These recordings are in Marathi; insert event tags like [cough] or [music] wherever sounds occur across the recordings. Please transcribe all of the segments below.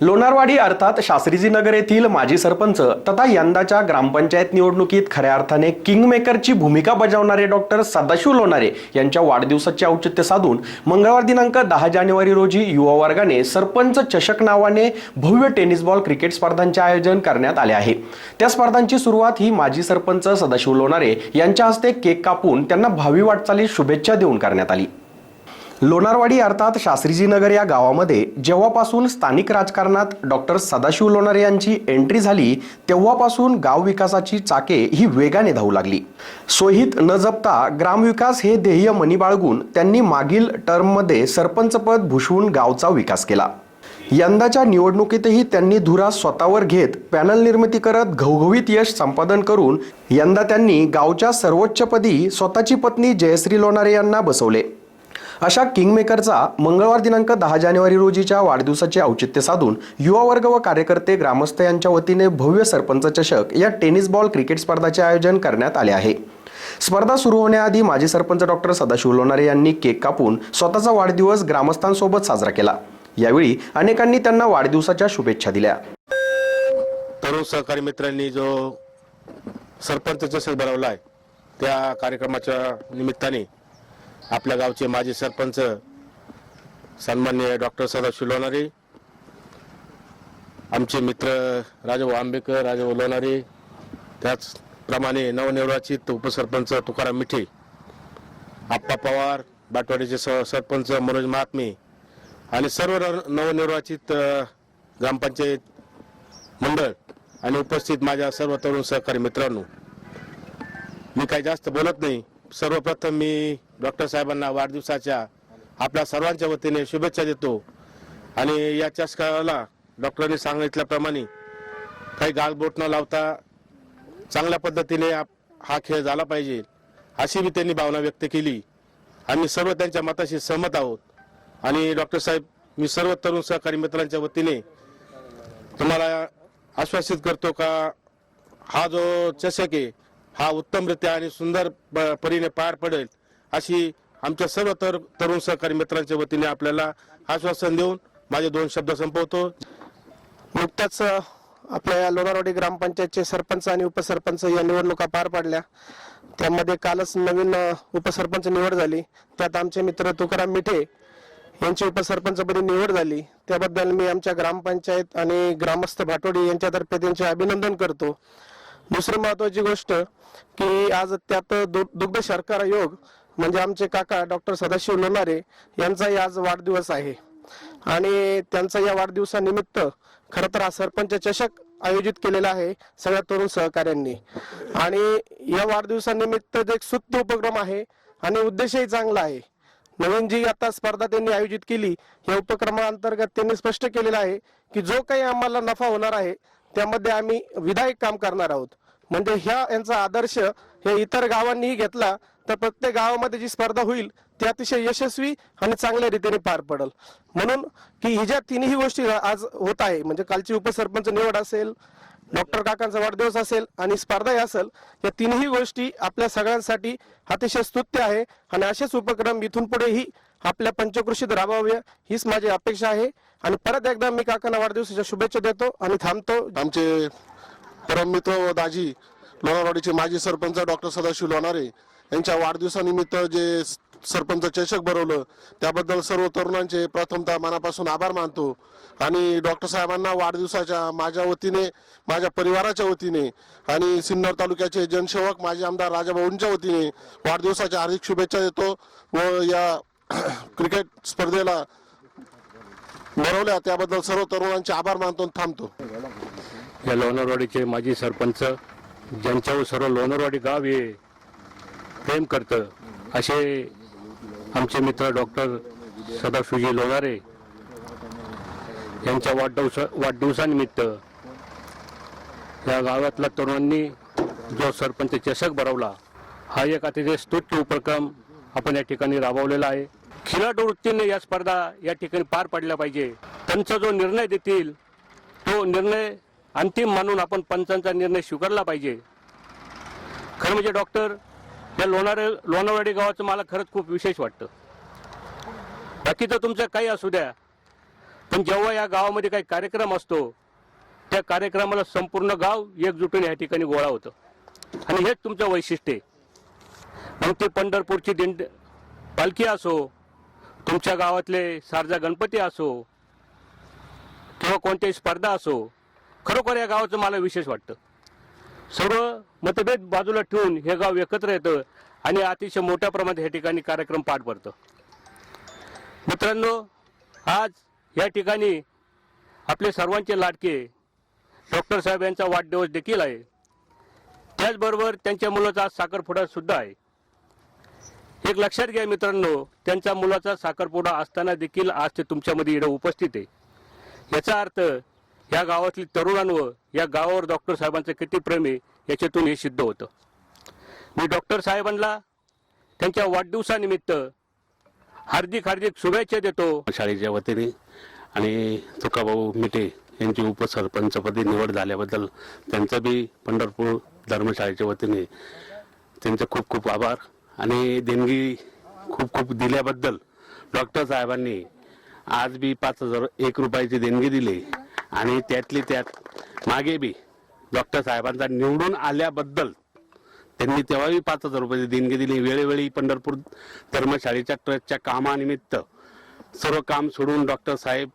लोणारवाडी अर्थात शास्त्रीजी नगर येथील माजी सरपंच तथा यंदाच्या ग्रामपंचायत निवडणुकीत खऱ्या अर्थाने किंगमेकरची भूमिका बजावणारे डॉक्टर सदाशिव लोणारे यांच्या वाढदिवसाचे औचित्य साधून मंगळवार दिनांक दहा जानेवारी रोजी युवा वर्गाने सरपंच चषक नावाने भव्य टेनिस बॉल क्रिकेट स्पर्धांचे आयोजन करण्यात आले आहे. त्या स्पर्धांची सुरुवात ही माजी सरपंच सदाशिव लोणारे यांच्या हस्ते केक कापून त्यांना भावी वाटचालीस शुभेच्छा देऊन करण्यात आली. लोणारवाडी अर्थात शास्त्रीजी नगर या गावामध्ये जेव्हापासून स्थानिक राजकारणात डॉक्टर सदाशिव लोणार यांची एंट्री झाली तेव्हापासून गाव विकासाची चाके ही वेगाने धावू लागली. सोहित न जपता ग्रामविकास हे ध्येय मनी बाळगून त्यांनी मागील टर्ममध्ये सरपंचपद भूषवून गावचा विकास केला. यंदाच्या निवडणुकीतही त्यांनी धुरा स्वतःवर घेत पॅनल निर्मिती करत घवघवीत यश संपादन करून यंदा त्यांनी गावच्या सर्वोच्चपदी स्वतःची पत्नी जयश्री लोणारे यांना बसवले. अशा किंगमेकरचा मंगळवार दिनांक दहा जानेवारी रोजीच्या वाढदिवसाचे औचित्य साधून युवा वर्ग व कार्यकर्ते ग्रामस्थ यांच्या वतीने भव्य सरपंच चषक या टेनिस बॉल क्रिकेट स्पर्धाचे आयोजन करण्यात आले आहे. स्पर्धा सुरू होण्याआधी माजी सरपंच डॉक्टर सदाशिव लोणारे यांनी केक कापून स्वतःचा वाढदिवस ग्रामस्थांसोबत साजरा केला. यावेळी अनेकांनी त्यांना वाढदिवसाच्या शुभेच्छा दिल्या. तरुण सहकारी मित्रांनी जो सरपंच चषक भरवला आहे त्या कार्यक्रमाच्या निमित्ताने आपल्या गावचे माजी सरपंच सन्मान्य डॉक्टर सदाशिव लोणारे आमचे मित्र राजाभाऊ आंबेकर राजाभाऊ लोणारे त्याचप्रमाणे नवनिर्वाचित उपसरपंच तुकाराम मिठे आप्पा पवार बाटवाडीचे स सरपंच मनोज महात्मे आणि सर्व नवनिर्वाचित ग्रामपंचायत मंडळ आणि उपस्थित माझ्या सर्व तरुण सहकारी मित्रांनो मी काही जास्त बोलत नाही. सर्वप्रथम मी डॉक्टर साहेबांना वाढदिवसाच्या आपल्या सर्वांच्या वतीने शुभेच्छा देतो. आणि या चषकाला डॉक्टरांनी सांगितल्याप्रमाणे काही गालबोट न लावता चांगल्या पद्धतीने आप- हा खेळ झाला पाहिजे अशी मी त्यांनी भावना व्यक्त केली. आम्ही सर्व त्यांच्या मताशी सहमत आहोत. आणि डॉक्टर साहेब मी सर्व तरुण सहकारी मित्रांच्या वतीने तुम्हाला आश्वासित करतो का हा जो चषक आहे हा उत्तमरित्या आणि सुंदर परीने पार पडेल अशी आमच्या सर्व तर तरुण सहकारी मित्रांच्या वतीने आपल्याला आश्वासन देऊन माझे दोन शब्द संपवतो. नुकत्याच आपल्या या लोणारवाडी ग्रामपंचायतचे सरपंच आणि उपसरपंच या निवडणुका पार पडल्या. त्यामध्ये कालच नवीन उपसरपंच निवड झाली. त्यात आमचे मित्र तुकाराम मिठे यांची उपसरपंचपदी निवड झाली. त्याबद्दल मी आमच्या ग्रामपंचायत आणि ग्रामस्थ भाटोडी यांच्यातर्फे त्यांचे अभिनंदन करतो. दुसरी महत्वाची गोष्ट की आज त्यात दु- दुग्ध शर्करा योग म्हणजे आमचे काका डॉक्टर सदाशिव लोणारे यांचाही आज वाढदिवस आहे. आणि त्यांचा या वाढदिवसानिमित्त खरं तर हा सरपंच चषक आयोजित केलेला आहे सगळ्या तरुण सहकाऱ्यांनी. आणि या वाढदिवसानिमित्त एक सुप्त उपक्रम आहे आणि उद्देशही चांगला आहे. नवीन जी आता स्पर्धा त्यांनी आयोजित केली या उपक्रमाअंतर्गत त्यांनी स्पष्ट केलेलं आहे की जो काही आम्हाला नफा होणार आहे त्यामध्ये आम्ही विधायक काम करणार आहोत. म्हणजे ह्या यांचा आदर्श हे इतर गावांनीही घेतला तर प्रत्येक गावामध्ये जी स्पर्धा होईल ती अतिशय यशस्वी आणि चांगल्या रीतीने पार पडेल. म्हणून की हि ज्या तिन्ही गोष्टी आज होत आहे म्हणजे कालची उपसरपंच निवड असेल डॉक्टर काकांचा वाढदिवस असेल आणि स्पर्धाही असेल या तिन्ही गोष्टी आपल्या सगळ्यांसाठी अतिशय स्तुत्य आहे. आणि असेच उपक्रम इथून पुढेही आपल्या पंचकृषीत राबवावे हीच माझी अपेक्षा आहे. आणि परत एकदा मी काकांना वाढदिवसाच्या शुभेच्छा देतो आणि थांबतो. आमचे परममित्र व दाजी लोणारवाडीचे माजी सरपंच डॉक्टर सदाशिव लोणारे यांच्या वाढदिवसानिमित्त जे सरपंच चषक भरवलं त्याबद्दल सर्व तरुणांचे प्रथमतः मनापासून आभार मानतो. आणि डॉक्टर साहेबांना वाढदिवसाच्या माझ्या वतीने माझ्या परिवाराच्या वतीने आणि सिन्नर तालुक्याचे जनसेवक माजी आमदार राजाभाऊंच्या वतीने वाढदिवसाच्या हार्दिक शुभेच्छा देतो व या [clears throat] क्रिकेट स्पर्धेला भरवल्या त्याबद्दल सर्व तरुणांचे आभार मानतो थांबतो. या लोणारवाडीचे माजी सरपंच ज्यांच्यावर सर्व लोणारवाडी गाव हे प्रेम करतं असे आमचे मित्र डॉक्टर सदाशिवजी लोणारे यांच्या वाढदिवसा वाढदिवसानिमित्त या गावातल्या तरुणांनी जो सरपंच चषक भरवला हा एक अतिशय स्तुत्य उपक्रम आपण या ठिकाणी राबवलेला आहे. खिलाडू वृत्तीने या स्पर्धा या ठिकाणी पार पडल्या पाहिजे. त्यांचा जो निर्णय देतील तो निर्णय अंतिम मानून आपण पंचांचा निर्णय स्वीकारला पाहिजे. खरं म्हणजे डॉक्टर या लोणारे लोणावळी गावाचं मला खरंच खूप विशेष वाटतं. बाकीचं तुमचं काही असू द्या. पण जेव्हा या गावामध्ये काही कार्यक्रम असतो त्या कार्यक्रमाला संपूर्ण गाव एकजुटून या ठिकाणी गोळा होतं. आणि हेच तुमचं वैशिष्ट्य आहे. मग ते पंढरपूरची दिंड पालखी असो तुमच्या गावातले सारजा गणपती असो किंवा कोणत्याही स्पर्धा असो खरोखर या गावाचं मला विशेष वाटतं. सर्व मतभेद बाजूला ठेवून हे गाव एकत्र येतं आणि अतिशय मोठ्या प्रमाणात या ठिकाणी कार्यक्रम पार पडतं. मित्रांनो आज या ठिकाणी आपले सर्वांचे लाडके डॉक्टर साहेब यांचा वाढदिवस देखील आहे. त्याचबरोबर त्यांच्या मुलाचा आज साखरपुडा सुद्धा आहे. एक लक्षात घ्या मित्रांनो त्यांच्या मुलाचा साखरपुडा असताना देखील आज ते तुमच्यामध्ये इकडे उपस्थित आहे. याचा अर्थ या गावातील तरुणांवर या गावावर डॉक्टर साहेबांचं किती प्रेम आहे याच्यातून हे सिद्ध होतं. मी डॉक्टर साहेबांना त्यांच्या वाढदिवसानिमित्त हार्दिक हार्दिक शुभेच्छा देतो. शाळेच्या वतीने आणि तुकाभाऊ मिटे यांची उपसरपंचपदी निवड झाल्याबद्दल त्यांचं बी पंढरपूर धर्मशाळेच्या वतीने त्यांचे खूप खूप आभार. आणि देणगी खूप खूप दिल्याबद्दल डॉक्टर साहेबांनी आज बी पाच हजार एक रुपयाची देणगी दिली. आणि त्यातली त्यात मागे बी डॉक्टर साहेबांचा निवडून आल्याबद्दल त्यांनी तेव्हाही पाच हजार रुपयाची देणगी दिली. वेळोवेळी पंढरपूर धर्मशाळेच्या ट्रस्टच्या कामानिमित्त सर्व काम सोडून डॉक्टर साहेब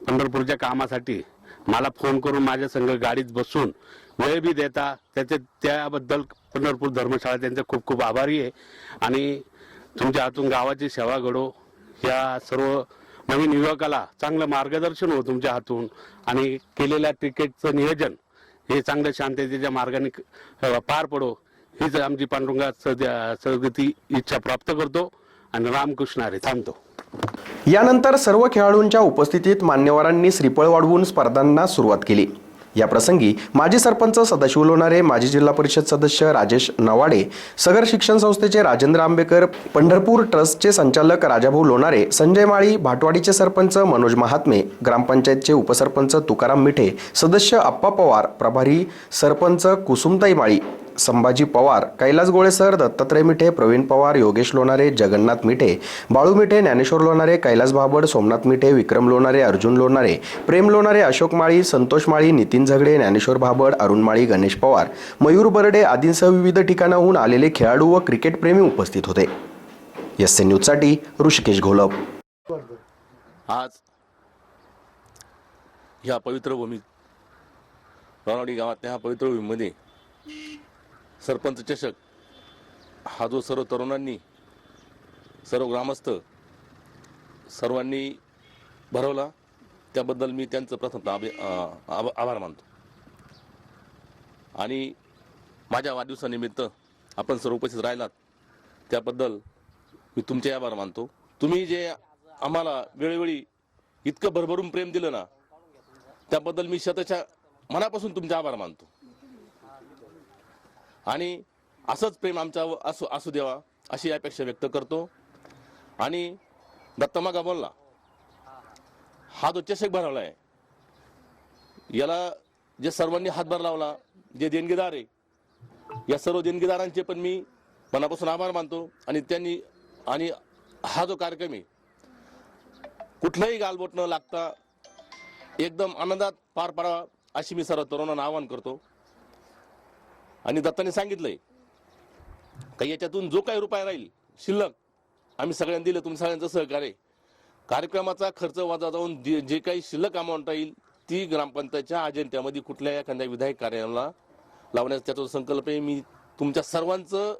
पंढरपूरच्या कामासाठी मला फोन करून माझ्या संघ गाडीत बसून वेळ बी देता. त्याचे त्याबद्दल पंढरपूर धर्मशाळा त्यांचे खूप खूप आभारी आहे. आणि तुमच्या हातून गावाची सेवा घडो. या सर्व नवीन युवकाला चांगलं मार्गदर्शन हो तुमच्या हातून. आणि केलेल्या क्रिकेटचं नियोजन हे चांगलं शांततेच्या मार्गाने पार पडो. हीच आमची पांडुरंगा सद्या सदगती इच्छा प्राप्त करतो. आणि रामकृष्ण अरे थांबतो. यानंतर सर्व खेळाडूंच्या उपस्थितीत मान्यवरांनी श्रीफळ वाढवून स्पर्धांना सुरुवात केली. या प्रसंगी माजी सरपंच सदाशिव लोणारे माजी जिल्हा परिषद सदस्य राजेश नवाडे सगर शिक्षण संस्थेचे राजेंद्र आंबेकर पंढरपूर ट्रस्टचे संचालक राजाभाऊ लोणारे संजय माळी भाटवाडीचे सरपंच मनोज महात्मे ग्रामपंचायतचे उपसरपंच तुकाराम मिठे सदस्य आप्पा पवार प्रभारी सरपंच कुसुमताई माळी संभाजी पवार कैलास गोळेसर दत्तात्रय मिठे प्रवीण पवार योगेश लोणारे जगन्नाथ मिठे बाळू मिठे ज्ञानेश्वर लोणारे कैलास भाबड सोमनाथ मिठे विक्रम लोणारे अर्जुन लोणारे प्रेम लोणारे अशोक माळी संतोष माळी नितीन झगडे ज्ञानेश्वर भाबड अरुण माळी गणेश पवार मयूर बर्डे आदींसह विविध ठिकाणाहून आलेले खेळाडू व क्रिकेटप्रेमी उपस्थित होते. एस एन न्यूजसाठी ऋषिकेश घोलप. आज ह्या पवित्र भूमीत रानवाडी गावातल्या ह्या पवित्र भूमीमध्ये सरपंच चषक. हा जो सर्व तरुणांनी सर्व ग्रामस्थ सर्वांनी भरवला त्याबद्दल मी त्यांचं प्रथम आभे- आभ- आभार मानतो. आणि माझ्या वाढदिवसानिमित्त आपण सर्व उपस्थित राहिलात त्याबद्दल मी तुमचे आभार मानतो. तुम्ही जे आम्हाला वेळोवेळी इतकं भरभरून प्रेम दिलं ना त्याबद्दल मी शतच्या मनापासून तुमचे आभार मानतो. आणि असंच प्रेम आमचा असू असू द्यावा अशी अपेक्षा व्यक्त करतो. आणि दत्तमागा बोलला हा जो चषक भरवला आहे याला जे सर्वांनी हातभार लावला जे देणगीदार आहे या सर्व देणगीदारांचे पण मी मनापासून आभार मानतो आणि त्यांनी आणि हा जो कार्यक्रम आहे कुठलंही गालबोट न लागता एकदम आनंदात पार पाडावा अशी मी सर्व तरुणांना आवाहन करतो. आणि दत्ताने सांगितलंय का याच्यातून जो काही रुपये राहील शिल्लक आम्ही सगळ्यांनी दिलं तुम्ही सगळ्यांचं सहकार्य कार्यक्रमाचा खर्च वाजा जाऊन जे जे काही शिल्लक अमाऊंट राहील ती ग्रामपंचायतच्या अजेंट्यामध्ये कुठल्या एखाद्या विधायक कार्याला लावण्याचा त्याचा संकल्प आहे. मी तुमच्या सर्वांचं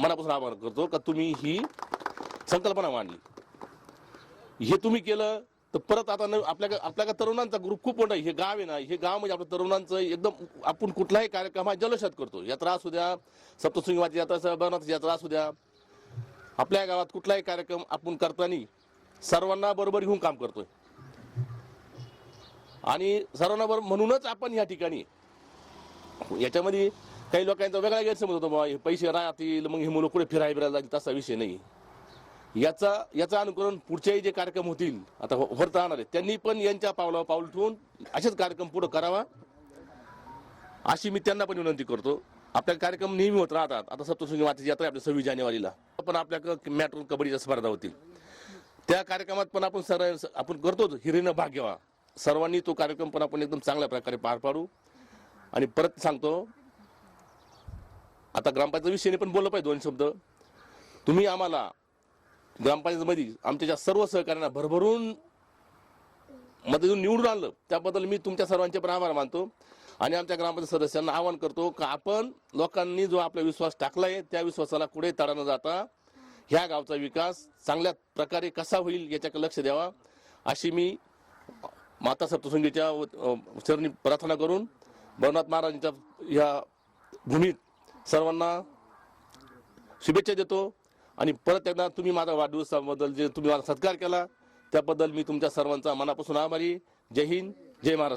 मनापासून आभार करतो का तुम्ही ही संकल्पना मांडली. हे तुम्ही केलं तर परत आता नव- आपल्या आपल्या तरुणांचा ग्रुप खूप मोठा हे गाव आहे ना हे गाव म्हणजे आपल्या तरुणांचं एकदम आपण कुठलाही कार्यक्रम हा जलशात करतो. यात्रा असू द्या सप्तशृंगवादी यात्रा असू यात्रा असू द्या. आपल्या गावात कुठलाही कार्यक्रम आपण करताना सर्वांना बरोबर घेऊन काम करतोय. आणि सर्वांना बरोबर म्हणूनच आपण या ठिकाणी याच्यामध्ये काही लोकांचा वेगळा गैरसमज होतो बाबा हे पैसे राहतील मग हे मुलं कुठे फिरायला बिरायला लागतील? तसा विषय नाही. याचा याचा अनुकरण पुढचेही जे कार्यक्रम होतील आता हो- होत राहणार आहेत. त्यांनी पण यांच्या पावलावर पाऊल ठेवून असेच कार्यक्रम पुढे करावा. अशी मी त्यांना पण विनंती करतो. आपल्या कार्यक्रम नेहमी होत राहतात. आता सप्तशृंगी मातेची यात्रा आपल्या सव्वीस जानेवारीला. पण आपल्या मॅट कबड्डीच्या स्पर्धा होतील. त्या कार्यक्रमात पण आपण सर आपण करतोच. हिरीनं भाग घ्यावा. सर्वांनी तो कार्यक्रम पण आपण एकदम चांगल्या प्रकारे पार पाडू. आणि परत सांगतो आता ग्रामपंचायत विषयाने पण बोललं पाहिजे दोन शब्द. तुम्ही आम्हाला ग्रामपंचायतमध्ये आमच्या ज्या सर्व सहकार्यांना भरभरून मध्ये निवडून आणलं त्याबद्दल मी तुमच्या सर्वांचे पण आभार मानतो. आणि आमच्या ग्रामपंचायत सदस्यांना आवाहन करतो का आपण लोकांनी जो आपला विश्वास टाकलाय त्या विश्वासाला कुठे तडा न जाता ह्या गावचा विकास चांगल्या प्रकारे कसा होईल याच्याकडे लक्ष द्यावा अशी मी माता सप्तसंगीच्या व- चरणी प्रार्थना करून भवनाथ महाराजांच्या या भूमीत सर्वांना शुभेच्छा देतो. आणि परत एकदा तुम्ही माझा वाढदिवसाबद्दल जे तुम्ही मला सत्कार केला त्याबद्दल मी तुमच्या सर्वांचा मनापासून आभारी. जय हिंद जय महाराष्ट्र.